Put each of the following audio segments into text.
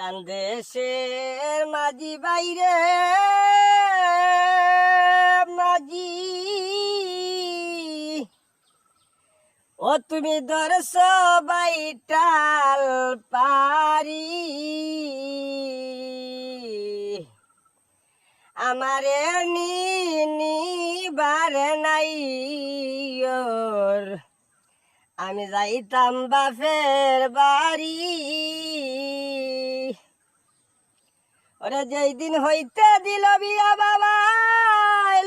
উজান দেশের মাঝি বাইরে। মাঝি। ও তুমি ধর সবাই টাল পারি। আমারে নি বারে নাই আমি যাইতাম বাপের বাড়ি। ওরে যেই দিন হইতে দিল বিয়া বাবা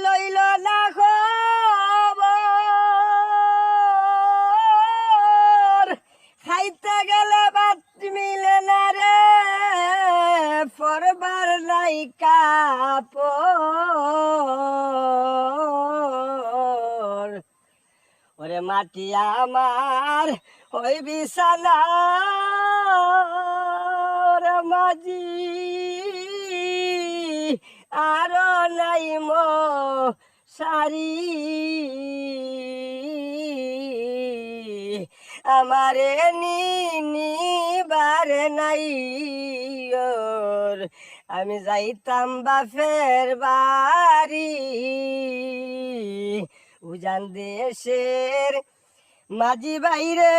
লইল না খবর খাইতে গেলে বাত মিলে না রে পরবার নাই কাপড়। ওরে মাটি আমার, ওই বিছানা মাঝি আর নাই মো সারি আমারে নি বারে নাই আমি যাইতাম বাপের বাড়ি। উজান দেশের মাঝি বাইরে।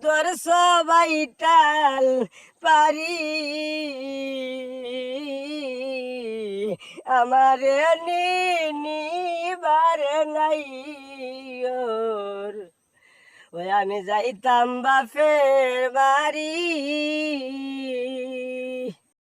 তোর সবাই টাল পারি। আমার নিবার নাই ওর। ওই আমি যাইতাম বাপের বাড়ি।